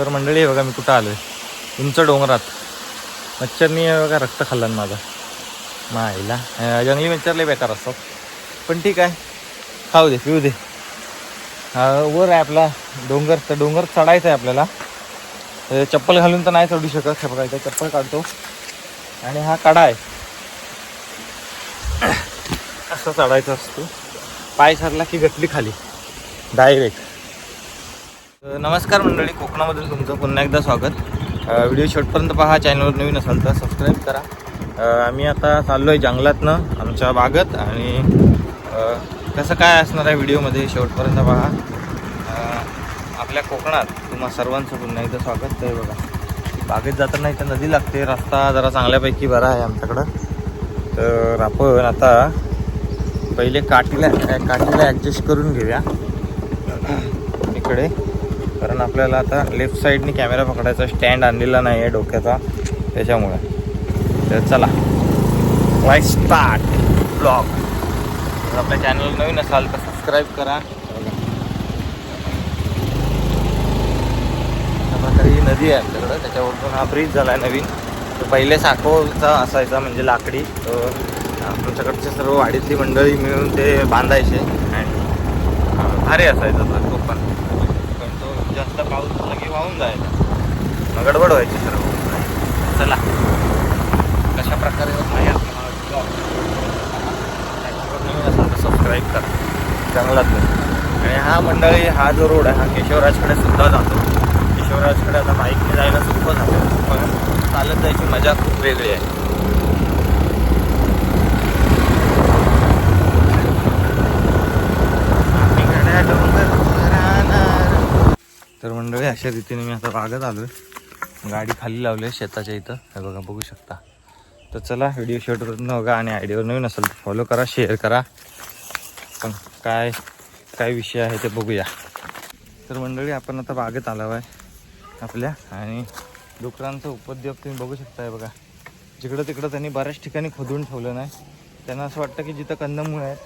तर मंडळी बघा मी कुठं आलोय. उंच डोंगरात. मच्छरनी बघा रक्त खाल्लं माझं. माईला जंगली मच्छर लय बेकार असतात. पण ठीक आहे. खाऊ दे पिऊ दे. वर आहे आपला डोंगर तर डोंगर चढायचं आहे आपल्याला. चप्पल घालून तर नाही चढू शकत. हे बघा चप्पल काढतो. आणि हा कडा आहे. असं चढायचं असतो. पाय सरला की गटली खाली. डायरेक्ट नमस्कार मंडळी कोकणामधून तुमचं पुन्हा एकदा स्वागत. व्हिडिओ शेवटपर्यंत पहा चॅनलवर नवीन असाल तर सबस्क्राईब करा. आम्ही आता चाललो आहे जंगलातनं आमच्या बागत आणि कसं काय असणार आहे व्हिडिओमध्ये शेवटपर्यंत पहा. आपल्या कोकणात तुम्हा सर्वांचं पुन्हा एकदा स्वागत आहे बघा. बागेत जाताना इथं नदी लागते रस्ता जरा चांगल्यापैकी बरा आहे आमच्याकडं. तर आपण आता पहिले काठीला काठीला ॲडजस्ट करून घेऊया. इकडे. कारण आपल्याला आता लेफ्ट साईडनी कॅमेरा पकडायचा स्टँड आणलेला नाही आहे डोक्याचा. त्याच्यामुळे. तर चला. वाय स्टार्ट ब्लॉग जर आपल्या चॅनल नवीन असाल तर सबस्क्राईब करा. ही नदी आहे आपल्याकडं. त्याच्यावरून हा ब्रिज झाला आहे नवीन. तर पहिले साखोचा असायचा म्हणजे लाकडी. तर आमच्याकडचे सर्व वाडीतली मंडळी मिळून ते बांधायचे. आणि भारी असायचा तो पण तो जास्त पाऊस झाला की वाहून जायला. गडबड व्हायची सर्व चला. कशा प्रकारे सबस्क्राईब करा. जंगलात आणि हा मंडळी हा जो रोड आहे हा केशवराजकडे सुद्धा जातो. केशवराजकडे आता बाईकने जायला सोपं झालं पण चालत जायची मजा खूप वेगळी आहे तर मंडळी अशा रीतीने मी आता बागत आहे गाडी खाली लावली आहे शेताच्या इथं. हे बघा बघू शकता. तर चला व्हिडिओ शेवटपर्यंत बघा आणि आयडियावर नवीन असेल तर फॉलो करा शेअर करा. पण काय काय विषय आहे ते बघूया. तर मंडळी आपण आता बागेत आलो आहे आपल्या. आणि डुकरांचा उपद्योग तुम्ही बघू शकता हे बघा. जिकडं तिकडं त्यांनी बऱ्याच ठिकाणी खोदून ठेवलं नाही. त्यांना असं वाटतं की जिथं कंदमुळं आहेत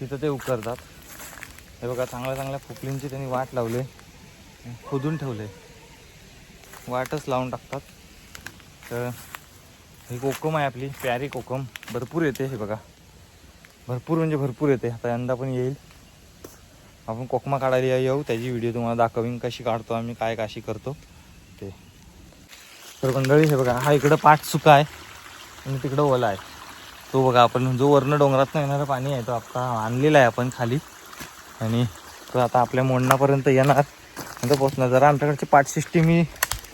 तिथं ते उकरतात. हे बघा चांगल्या चांगल्या खोपलींची त्यांनी वाट लावले खोदून ठेवले. वाटच लावून टाकतात. तर ही कोकम आहे आपली प्यारी कोकम. भरपूर येते हे बघा. भरपूर म्हणजे भरपूर येते. आता यंदा पण येईल. आपण कोकमा काढायला येऊ. त्याची व्हिडिओ तुम्हाला दाखवीन कशी काढतो आम्ही काय काशी करतो. ते. तर मंडळी हे बघा हा इकडं पाठ सुका आहे आणि तिकडं ओला आहे. तो बघा आपण जो वर्ण डोंगरातनं येणारं पाणी आहे तो आता आणलेला आहे आपण खाली. आणि तो आता आपल्या मोडणापर्यंत येणार. पोचणार जरा आमच्याकडची पाट सिस्टीम ही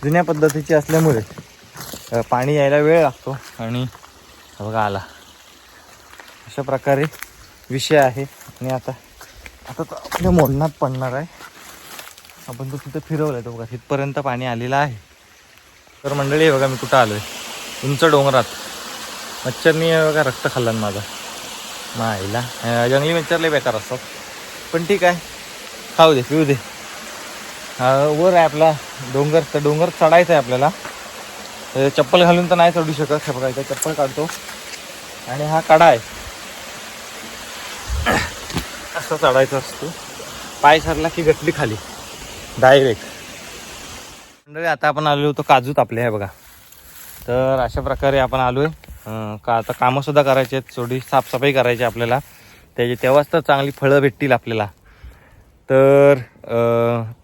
जुन्या पद्धतीची असल्यामुळे पाणी यायला वेळ लागतो आणि बघा आला. अशा प्रकारे विषय आहे. आणि आता आता तो आपल्या मोडणात पडणार आहे. आपण तो तिथं फिरवलं आहे तो बघा. तिथपर्यंत पाणी आलेलं आहे. तर मंडळी बघा मी कुठं आलो आहे उंच डोंगरात. मच्छरनी बघा रक्त खाल्लं माझा. माझं माईला जंगली मच्छरले बेकार असतात. पण ठीक आहे. खाऊ दे पिऊ दे. वर आहे आपला. डोंगर तर डोंगर चढायचं आहे आपल्याला. तर चप्पल घालून तर नाही चढू शकत. हे बघा चप्पल काढतो. आणि हा कडा आहे. असं चढायचं असतो. पाय सरला की गटली खाली. डायरेक्ट मंडळी आता आपण आलेलो होतो काजूत आपले आहे बघा. तर अशा प्रकारे आपण आलो आहे का आता कामंसुद्धा करायची आहेत. थोडी साफसफाई करायची आहे आपल्याला. त्याची तेव्हाच तर चांगली फळं भेटतील आपल्याला. तर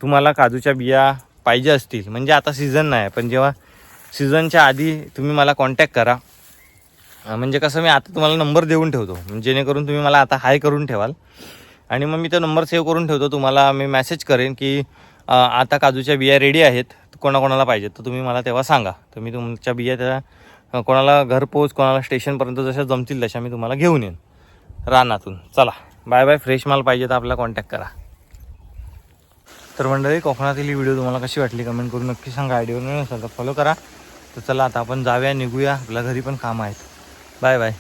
तुम्हाला काजूच्या बिया पाहिजे असतील. म्हणजे आता सीझन नाही पण जेव्हा सीझनच्या आधी तुम्ही मला कॉन्टॅक्ट करा. म्हणजे कसं मी आता तुम्हाला नंबर देऊन ठेवतो. म्हणजे जेणेकरून तुम्ही मला आता हाय करून ठेवाल. आणि मग मी तो नंबर सेव्ह करून ठेवतो तुम्हाला मी मेसेज करेन की आता काजूच्या बिया रेडी आहेत कोणाकोणाला पाहिजेत? तर तुम्ही मला तेव्हा सांगा. तर मी तुमच्या बिया त्या कोणाला घरपोच कोणाला स्टेशनपर्यंत जशा जमतील तशा मी तुम्हाला घेऊन येईन. रानातून. चला. बाय बाय फ्रेश माल पाहिजे तर आपला कॉन्टॅक्ट करा. तर मंडळी कोकणातील ही व्हिडिओ तुम्हाला कशी वाटली कमेंट करून नक्की सांगा. आयडिओ नसेल तर फॉलो करा. तर चला आता आपण जाऊया निघूया. आपल्या घरी पण कामं आहेत. Bye bye